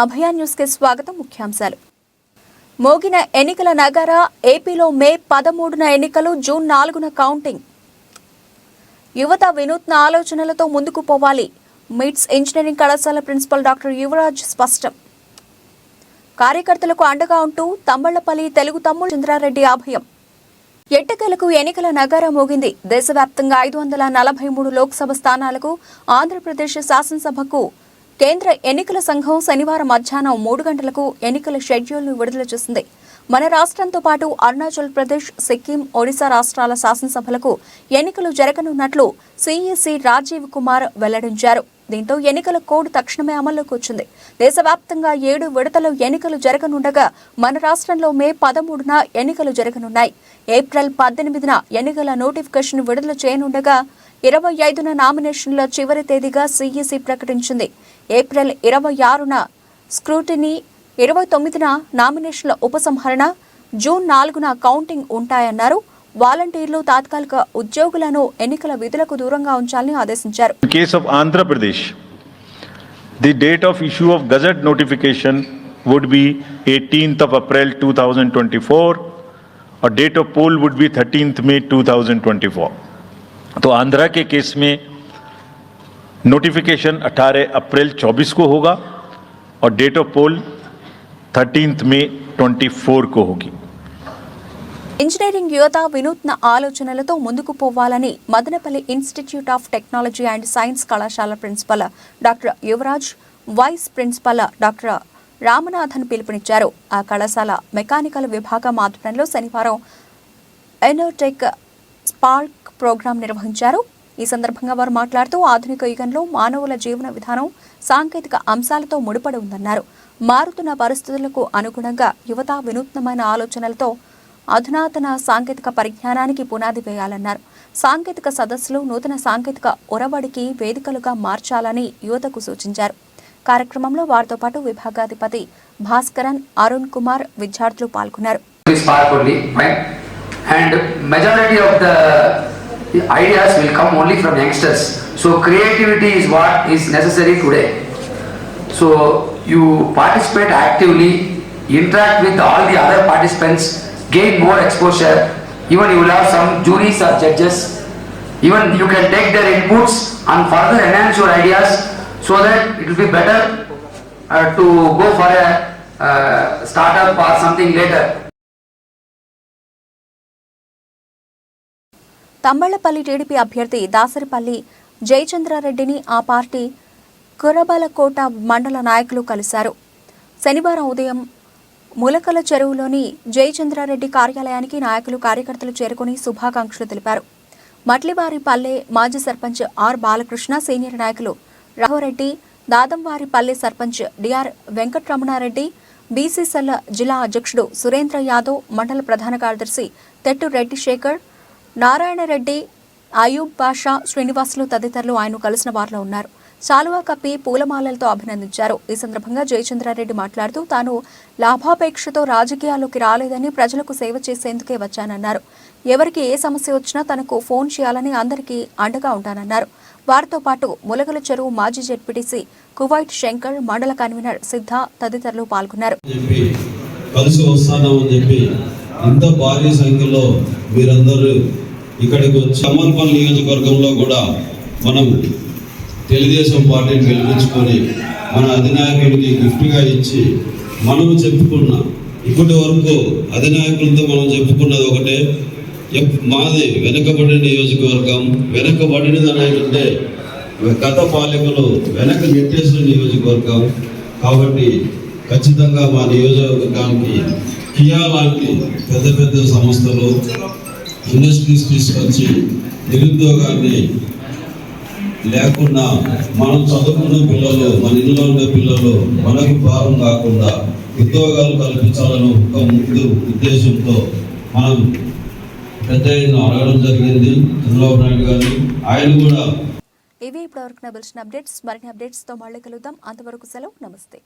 అభయ న్యూస్కి స్వాగతం. ముఖ్యాంశాలు. మోగిన ఎన్నికల నగర ఏపీలో మే పదమూడున ఎన్నికలు జూన్ నాలుగున కౌంటింగ్. యువత వినూత్న ఆలోచనలతో ముందుకు పోవాలి. మిట్స్ ఇంజనీరింగ్ కళాశాల ప్రిన్సిపల్ డాక్టర్ యువరాజ్ స్పష్టం. కార్యకర్తలకు అండగా ఉంటూ తమ్మళ్ళపల్లి తెలుగు తమ్ముడు చంద్రారెడ్డి అభయం. ఎట్టకేలకు ఎన్నికల నగారా మోగింది. దేశవ్యాప్తంగా ఐదు వందల నలభై మూడు లోక్సభ స్థానాలకు ఆంధ్రప్రదేశ్ శాసనసభకు కేంద్ర ఎన్నికల సంఘం శనివారం మధ్యాహ్నం మూడు గంటలకు ఎన్నికల షెడ్యూల్ను విడుదల చేసింది. మన రాష్ట్రంతో పాటు అరుణాచల్ ప్రదేశ్ సిక్కిం ఒడిశా రాష్ట్రాల శాసనసభలకు ఎన్నికలు జరగనున్నట్లు సిఈసి రాజీవ్ కుమార్ వెల్లడించారు. దీంతో ఎన్నికల కోడ్ తక్షణమే అమల్లోకి వచ్చింది. దేశవ్యాప్తంగా ఏడు విడతలు ఎన్నికలు జరగనుండగా మన రాష్ట్రంలో మే పదమూడున ఎన్నికలు జరగనున్నాయి. ఏప్రిల్ పద్దెనిమిదిన ఎన్నికల నోటిఫికేషన్ విడుదల చేయనుండగా ఇరవై ఐదున నామినేషన్ల చివరి తేదీగా సీఈసీ ప్రకటించింది. ఏప్రిల్ ఇరవై ఆరున స్క్రూటినీ ఇరవై తొమ్మిదిన నామినేషన్ల ఉపసంహరణ జూన్ నాలుగున కౌంటింగ్ ఉంటాయన్నారు. వాలంటీర్లు తాత్కాలిక ఉద్యోగులను ఎన్నికల విధులకు దూరంగా ఉంచాలని ఆదేశించారు. Andhra Pradesh the date of issue of the notification would be eighteenth gazette notification would be 18th of April 2024 poll date of poll would be 13th May 2024. तो आंध्रा के केस में नोटिफिकेशन 18 अप्रैल 24 को होगा और डेट ऑफ पोल 13th मई 24 को होगी engineering యువత వినూత్న ఆలోచనలతో ముందుకు పోవాలని Madanapalle institute of technology and science కళాశాల principal doctor Yuvaraj vice principal doctor Ramanathan పిలుపునిచ్చారు ఆ కళాశాల మెకానికల్ విభాగం ఆధ్వర్యంలో శనివారం ఎనోటెక్ స్పార్క్ ప్రోగ్రాం నిర్వహించారు. ఈ సందర్భంగా వారు మాట్లాడుతూ ఆధునిక యుగంలో మానవుల జీవన విధానం సాంకేతిక అంశాలతో ముడిపడి ఉందన్నారు. మారుతున్న పరిస్థితులకు అనుగుణంగా యువత వినూత్నమైన ఆలోచనలతో అధునాతన సాంకేతిక పరిజ్ఞానానికి పునాది వేయాలన్నారు. సాంకేతిక సదస్సులు నూతన సాంకేతిక ఒరవడికి వేదికలుగా మార్చాలని యువతకు సూచించారు. కార్యక్రమంలో వారితో పాటు విభాగాధిపతి భాస్కరన్ అరుణ్ కుమార్ విద్యార్థులు పాల్గొన్నారు. And majority of the ideas will come only from youngsters. So creativity is what is necessary today. So you participate actively, interact with all the other participants, gain more exposure. Even you will have some juries or judges. Even you can take their inputs and further enhance your ideas so that it will be better uh, to go for a uh, startup or something later. Thammallapalli TDP అభ్యర్థి దాసరిపల్లి జయచంద్రారెడ్డిని ఆ party Kurabalakota మండల నాయకులు కలిశారు. శనివారం ఉదయం ములకల చెరువులోని జయచంద్రారెడ్డి కార్యాలయానికి నాయకులు కార్యకర్తలు చేరుకుని శుభాకాంక్షలు తెలిపారు. మట్లివారి పల్లె మాజీ సర్పంచ్ ఆర్ బాలకృష్ణ సీనియర్ నాయకులు రాఘవరెడ్డి దాదంవారి పల్లె సర్పంచ్ డిఆర్ వెంకటరమణారెడ్డి బీసీసీఎల్ జిల్లా అధ్యక్షుడు సురేంద్ర యాదవ్ మండల ప్రధాన కార్యదర్శి తెట్టు రెడ్డి శేఖర్ నారాయణరెడ్డి అయూబ్ బాషా శ్రీనివాసులు తదితరులు ఆయన కలిసిన వారిలో ఉన్నారు. శాలువా కప్పి పూలమాలలతో అభినందించారు. ఈ సందర్భంగా జయచంద్రారెడ్డి మాట్లాడుతూ తాను లాభాపేక్షతో రాజకీయాల్లోకి రాలేదని ప్రజలకు సేవ చేసేందుకే వచ్చానన్నారు. ఎవరికి ఏ సమస్య వచ్చినా తనకు ఫోన్ చేయాలని అందరికీ అండగా ఉంటానన్నారు. వారితో పాటు ములగల చెరువు మాజీ జెడ్పీటీసీ కువైట్ శంకర్ మండల కన్వీనర్ సిద్ధ తదితరులు పాల్గొన్నారు. కలిసి వస్తానని చెప్పి ఇంత భారీ సంఖ్యలో మీరందరూ ఇక్కడికి వచ్చి అమర్పల్ నియోజకవర్గంలో కూడా మనం తెలుగుదేశం పార్టీని గెలిపించుకొని మన అధినాయకుడికి గిఫ్ట్గా ఇచ్చి మనం చెప్పుకున్న ఇప్పటి వరకు అధినాయకులతో మనం చెప్పుకున్నది ఒకటే ఎప్- మాది వెనకబడిన నియోజకవర్గం వెనకబడినది అనేటంటే గత పాలకులు వెనక నెట్టేసిన నియోజకవర్గం. కాబట్టి ఖచ్చితంగా మా నియోజకవర్గానికి కియా లాంటి పెద్ద పెద్ద సంస్థలు ఇండస్ట్రీస్ తీసుకొచ్చి నిరుద్యోగాన్ని లేకుండా మనం చదువుకున్న పిల్లలు మన ఇంట్లో ఉండే పిల్లలు మనకు భారం కాకుండా ఉద్యోగాలు కల్పించాలని ఒక ముందు ఉద్దేశంతో మనం పెద్ద అడగడం జరిగింది. చంద్రబాబు నాయుడు గారు ఆయన కూడా ఇవి ఇప్పటివరకు నబిల్చిన అప్డేట్స్. మరిన్ని అప్డేట్స్తో మళ్ళీ కలుద్దాం. అంతవరకు సెలవు. నమస్తే.